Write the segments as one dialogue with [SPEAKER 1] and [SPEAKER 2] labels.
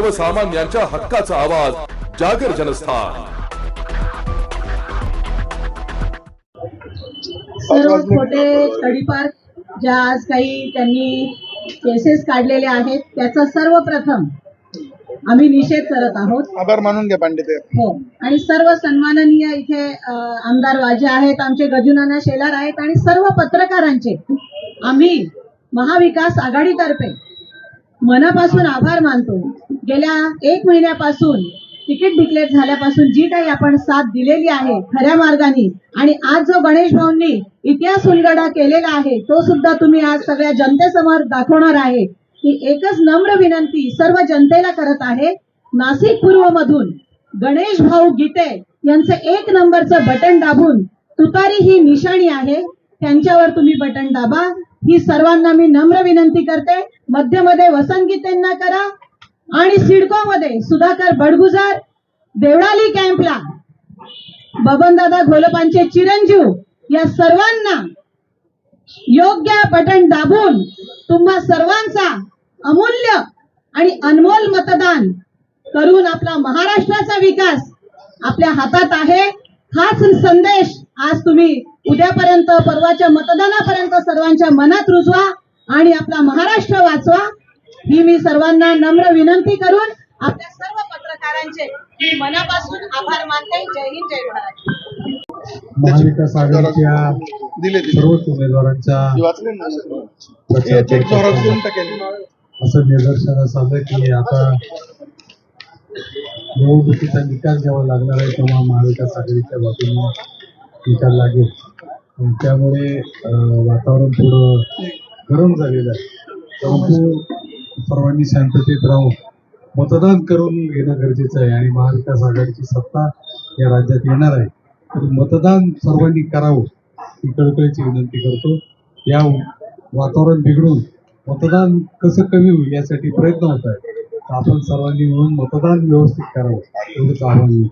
[SPEAKER 1] सर्वसामान्यांच्या हक्काचा आवाज जागर जनस्थान.
[SPEAKER 2] सर्व खोटे स्टडी पार्क ज्या आज काही त्यांनी केसेस काढलेले आहेत त्याचा सर्वप्रथम आम्ही निषेध करत आहोत.
[SPEAKER 3] आभार मानून घ्या पांडित.
[SPEAKER 2] हो. आणि सर्व सन्माननीय इथे अ, आमदार वाजे आहेत आमचे गजुनाना शेलार आहेत आणि सर्व पत्रकारांचे आम्ही महाविकास आघाडीतर्फे मनापासून आभार मानतो. गेल्या एक महिन्यापासून तिकीट डिक्लेअर झाल्यापासून जी काही आपण साथ दिलेली आहे खऱ्या मार्गाने आणि आज जो गणेश भाऊंनी इतिहास उलगडा केलेला आहे तो सुद्धा तुम्ही आज सगळ्या जनतेसमोर दाखवणार आहे. की एकच नम्र विनंती सर्व जनतेला करत आहे. नाशिक पूर्व मधून गणेश भाऊ गीते यांचं एक नंबरचं बटन दाबून तुतारी ही निशाणी आहे. त्यांच्यावर तुम्ही बटन दाबा. ही सर्वांना मी नम्र विनंती करते. मध्यमध्ये वसंत गीतेंना करा आणि सिडको मध्ये सुधाकर बडगुजार देवळाली कॅम्पला. बबनदादा घोलपांचे चिरंजीव या सर्वांना योग्य बटन दाबून तुम्हा सर्वांचा अमूल्य आणि अनमोल मतदान करून आपला महाराष्ट्राचा विकास आपल्या हातात आहे. हाच संदेश आज तुम्ही उद्यापर्यंत परवाच्या मतदानापर्यंत सर्वांच्या मनात रुजवा आणि आपला महाराष्ट्र वाचवा. ही मी सर्वांना नम्र विनंती करून आपल्या सर्व पत्रकारांचे मी मनापासून आभार मानते. जय हिंद जय महाराष्ट्र.
[SPEAKER 4] महाविकास आघाडीच्या
[SPEAKER 3] दिले दिले.
[SPEAKER 4] सर्वच उमेदवारांच्या असं? निदर्शनास आलं की आता निवडणुकीचा निकाल जेव्हा लागणार आहे तेव्हा महाविकास आघाडीच्या बाजूने निकाल लागेल. त्यामुळे वातावरण थोडं गरम झालेलं आहे. परंतु सर्वांनी शांततेत राहून मतदान करून घेणं गरजेचं आहे आणि महाविकास आघाडीची सत्ता या राज्यात येणार आहे. तर मतदान सर्वांनी करावं ही कळकळीची विनंती करतो. या वातावरण बिघडून मतदान कसं कमी होईल यासाठी प्रयत्न होत आहे तर आपण सर्वांनी मिळून मतदान व्यवस्थित करावं एवढंच आवाहन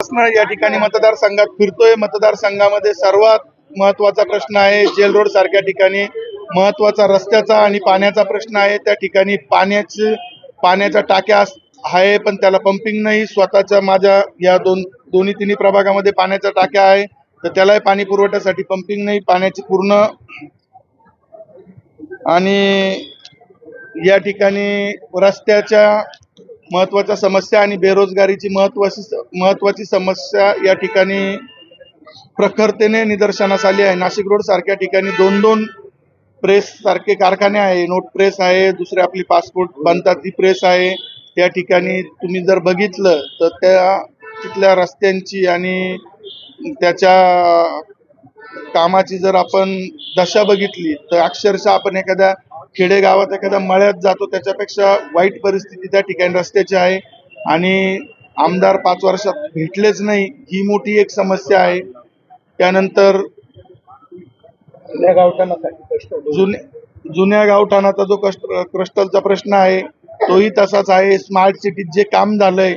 [SPEAKER 4] मी
[SPEAKER 3] या ठिकाणी मतदारसंघात फिरतोय. मतदारसंघामध्ये सर्वात महत्त्वाचा प्रश्न आहे जेल रोड सारख्या ठिकाणी महत्त्वाचा रस्त्याचा आणि पाण्याचा प्रश्न आहे. त्या ठिकाणी पाण्याची पाण्याच्या टाक्या आहे पण त्याला पंपिंग नाही. स्वतःच्या माझ्या या दोन दोन्ही तिन्ही प्रभागामध्ये पाण्याच्या टाक्या आहे. तर त्यालाही पाणी पुरवठ्यासाठी पंपिंग नाही. पाण्याची पूर्ण आणि या ठिकाणी रस्त्याच्या महत्त्वाच्या समस्या आणि बेरोजगारीची महत्त्वाची महत्त्वाची समस्या या ठिकाणी प्रखरतेने निदर्शनास आली आहे. नाशिक रोड सारख्या ठिकाणी दोन दोन प्रेस सारखे कारखाने आहे. नोट प्रेस आहे दुसरे आपली पासपोर्ट बनतात ती प्रेस आहे. त्या ठिकाणी तुम्ही जर बघितलं तर त्या तिथल्या रस्त्यांची आणि त्याच्या कामाची जर आपण दशा बघितली तर अक्षरशः आपण एखाद्या खेडेगावात एखाद्या मळ्यात जातो त्याच्यापेक्षा वाईट परिस्थिती त्या ठिकाणी रस्त्याची आहे. आणि आमदार पाच वर्षात भेटलेच नाही ही मोठी एक समस्या आहे. त्यानंतर जुन्या जुन्या गावठाणाचा जो कष्ट क्रिस्टलचा प्रश्न आहे तोही तसाच आहे. स्मार्ट सिटीत जे काम झालंय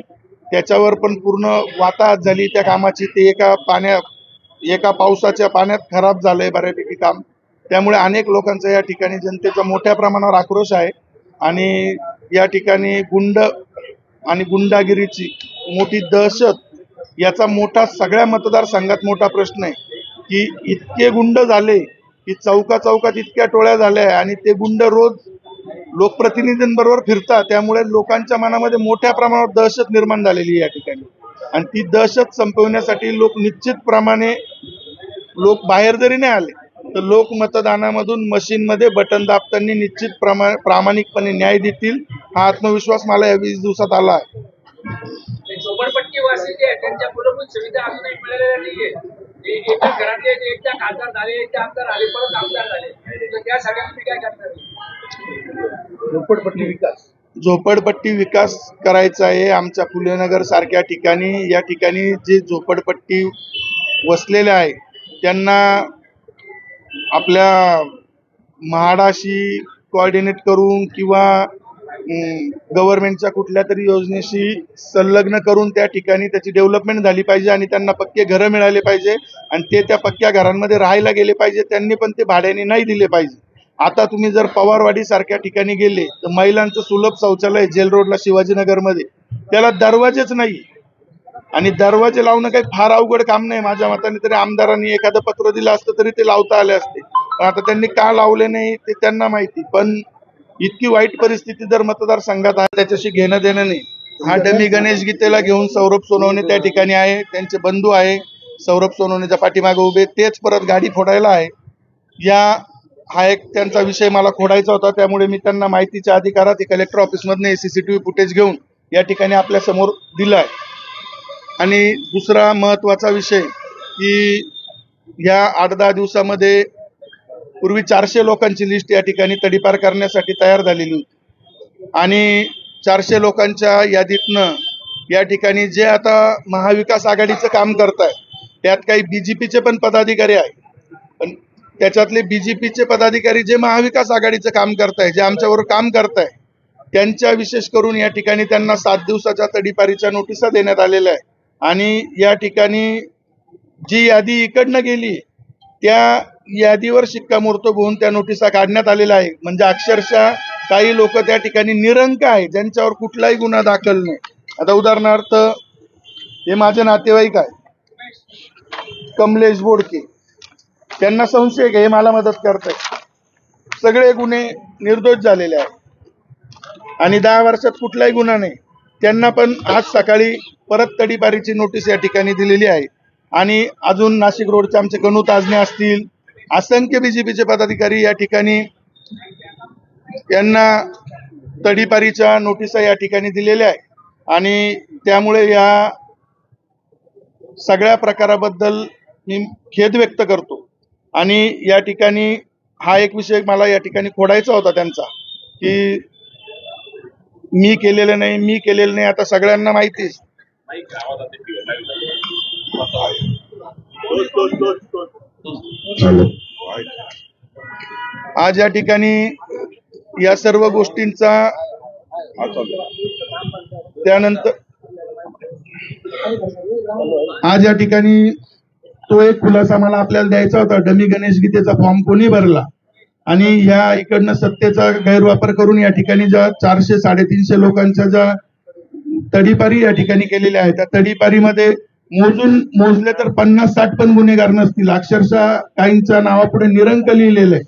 [SPEAKER 3] त्याच्यावर पण पूर्ण वाताहत झाली. त्या कामाची ते एका पाण्या एका पावसाच्या पाण्यात खराब झालंय बऱ्यापैकी काम. त्यामुळे अनेक लोकांचा या ठिकाणी जनतेचा मोठ्या प्रमाणावर आक्रोश आहे. आणि या ठिकाणी गुंड आणि गुंडागिरीची मोठी दहशत याचा मोठा सगळ्या मतदारसंघात मोठा प्रश्न आहे. की इतके गुंड झाले की चौका चौकात इतक्या टोळ्या झाल्या आणि ते गुंड रोज लोकप्रतिनिधींबरोबर फिरतात. त्यामुळे लोकांच्या मनामध्ये मोठ्या प्रमाणावर दहशत निर्माण झालेली आहे या ठिकाणी. आणि ती दहशत संपवण्यासाठी लोक निश्चितप्रमाणे लोक बाहेर जरी नाही आले तर लोक मतदानामधून मशीनमध्ये बटन दाबताना निश्चित प्रमा प्रामाणिकपणे न्याय देतील हा आत्मविश्वास मला या वीस दिवसात आला आहे.
[SPEAKER 5] झोपडपट्टी
[SPEAKER 3] विकास. झोपडपट्टी विकास करायचा आहे आमच्या फुलेनगर सारख्या ठिकाणी. या ठिकाणी जे झोपडपट्टी वसलेले आहे त्यांना आपल्या म्हाडाशी कोऑर्डिनेट करून किंवा गव्हर्नमेंटच्या कुठल्या तरी योजनेशी संलग्न करून त्या ठिकाणी त्याची डेव्हलपमेंट झाली पाहिजे आणि त्यांना पक्के घरं मिळाले पाहिजे आणि ते त्या पक्क्या घरांमध्ये राहायला गेले पाहिजे त्यांनी पण ते भाड्याने नाही दिले पाहिजे. आता तुम्ही जर पवारवाडी सारख्या ठिकाणी गेले तर महिलांचं सुलभ शौचालय जेल रोडला शिवाजीनगरमध्ये त्याला दरवाजेच नाही आणि दरवाजे लावणं काही फार अवघड काम नाही माझ्या मताने. तरी आमदारांनी एखादं पत्र दिलं असतं तरी ते लावता आले असते. पण आता त्यांनी का लावले नाही ते त्यांना माहिती. पण इतकी वाईट परिस्थिती जर मतदारसंघात आहे त्याच्याशी घेणं देणं नाही. हा डमी गणेश गीतेला घेऊन सौरभ सोनवणे त्या ठिकाणी आहे. त्यांचे बंधू आहे. सौरभ सोनवणेच्या पाठीमागे उभे तेच परत गाडी फोडायला आहे. या हा एक त्यांचा विषय मला खोडायचा होता. त्यामुळे मी त्यांना माहितीच्या अधिकारात कलेक्टर ऑफिसमधनं सीसीटीव्ही फुटेज घेऊन या ठिकाणी आपल्यासमोर दिलं आहे. आणि दुसरा महत्त्वाचा विषय की या आठ दहा दिवसामध्ये पूर्वी चारशे लोकांची लिस्ट या ठिकाणी तडीपार करण्यासाठी तयार झालेली. होती आणि चारशे लोकांच्या यादीतनं या ठिकाणी जे आता महाविकास आघाडीचं काम करत आहे त्यात काही बी जे पीचे पण पदाधिकारी आहे पण त्याच्यातले बी जे पीचे पदाधिकारी जे महाविकास आघाडीचं काम करत आहे जे आमच्याबरोबर काम करत आहे त्यांच्या विशेष करून या ठिकाणी त्यांना सात दिवसाच्या तडीपारीच्या नोटिसा देण्यात आलेल्या आहे आणि या ठिकाणी जी यादी इकडनं गेली त्या यादीवर शिक्कामोर्तब होऊन त्या नोटिसा काढण्यात आलेल्या आहे म्हणजे अक्षरशः काही लोक त्या ठिकाणी निरंक आहे ज्यांच्यावर कुठलाही गुन्हा दाखल नाही. आता उदाहरणार्थ हे माझे नातेवाईक आहे कमलेश बोडके. त्यांना संशय हे मला मदत करताय सगळे गुन्हे निर्दोष झालेले आहेत. आणि दहा वर्षात कुठलाही गुन्हा नाही. त्यांना पण आज सकाळी परत तडीपारीची नोटीस या ठिकाणी दिलेली आहे. आणि अजून नाशिक रोडचे आमचे गणू ताजने असतील असंख्य बीजेपीचे पदाधिकारी या ठिकाणी यांना तडीपारीच्या नोटिसा या ठिकाणी दिलेल्या आहे आणि त्यामुळे या सगळ्या प्रकाराबद्दल मी खेद व्यक्त करतो. आणि या ठिकाणी हा एक विषय मला या ठिकाणी खोडायचा होता त्यांचा की मी केलेलं नाही मी केलेलं नाही आता सगळ्यांना माहितीच आज या ठिकाणी या सर्व गोष्टींचा त्यानंतर आज या ठिकाणी तो एक खुलासा मला आपल्याला द्यायचा होता. डमी गणेश गीतेचा फॉर्म कोणी भरला? आणि या इकडनं सत्तेचा गैरवापर करून या ठिकाणी ज्या चारशे साडेतीनशे लोकांच्या ज्या तडीपारी या ठिकाणी केलेल्या आहेत त्या तडीपारीमध्ये मोजून मोजले तर पन्नास साठ पण गुन्हेगार नसतील. अक्षरशः काहींच्या नावापुढे निरंक लिहिलेलं आहे.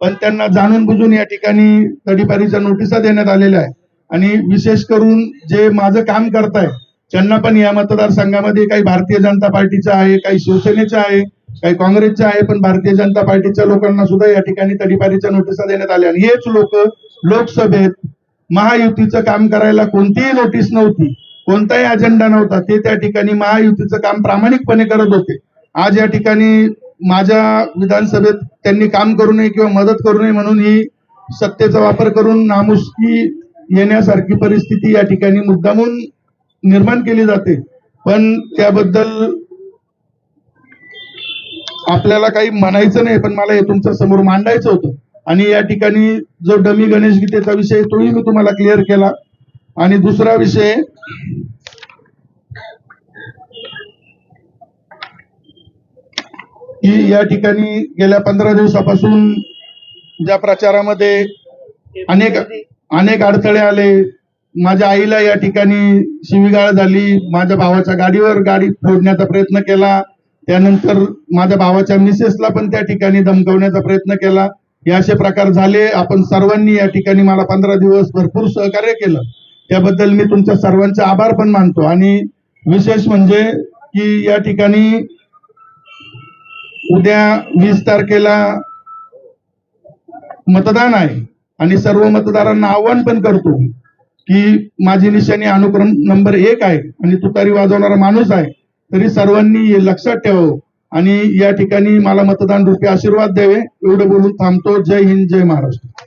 [SPEAKER 3] पण त्यांना जाणून बुजून या ठिकाणी तडीपारीच्या नोटिसा देण्यात आलेल्या आहे. आणि विशेष करून जे माझं काम करताय त्यांना पण या मतदारसंघामध्ये काही भारतीय जनता पार्टीचं आहे काही शिवसेनेचं आहे काही काँग्रेसचे आहे पण भारतीय जनता पार्टीच्या लोकांना सुद्धा या ठिकाणी तडीपारीच्या नोटिसा देण्यात आल्या. आणि हेच लोक लोकसभेत महायुतीचं काम करायला कोणतीही नोटीस नव्हती. कोणताही अजेंडा नव्हता. ते त्या ठिकाणी महायुतीचं काम प्रामाणिकपणे करत होते. आज या ठिकाणी माझ्या विधानसभेत त्यांनी काम करू नये किंवा मदत करू नये म्हणून ही सत्तेचा वापर करून नामुष्की येण्यासारखी परिस्थिती या ठिकाणी मुद्दामून निर्माण केली जाते. पण त्याबद्दल आपल्याला काही म्हणायचं नाही पण मला हे तुमच्यासमोर मांडायचं होतं. आणि या ठिकाणी जो डमी गणेश गीतेचा विषय तोही मी तुम्हाला क्लिअर केला. आणि दुसरा विषय की या ठिकाणी गेल्या पंधरा दिवसापासून ज्या प्रचारामध्ये अनेक अनेक अडथळे आले. माझ्या आईला या ठिकाणी शिवीगाळ झाली. माझ्या भावाच्या गाडीवर गाडी फोडण्याचा प्रयत्न केला. त्यानंतर माझ्या भावाच्या मिसेसला पण त्या ठिकाणी धमकवण्याचा प्रयत्न केला. हे असे प्रकार झाले. आपण सर्वांनी या ठिकाणी मला पंधरा दिवस भरपूर सहकार्य केलं. त्याबद्दल मी तुमच्या सर्वांचे आभार पण मानतो. आणि विशेष म्हणजे की या ठिकाणी उद्या वीस तारखेला मतदान आहे. आणि सर्व मतदारांना आव्हान पण करतो की माझी निशाणी अनुक्रम नंबर एक आहे. आणि तुतारी वाजवणारा माणूस आहे. तरी सर्वांनी लक्षात ठेवावं. आणि या ठिकाणी मला मतदान रूपी आशीर्वाद द्यावे एवढं बोलून थांबतो. जय हिंद जय महाराष्ट्र.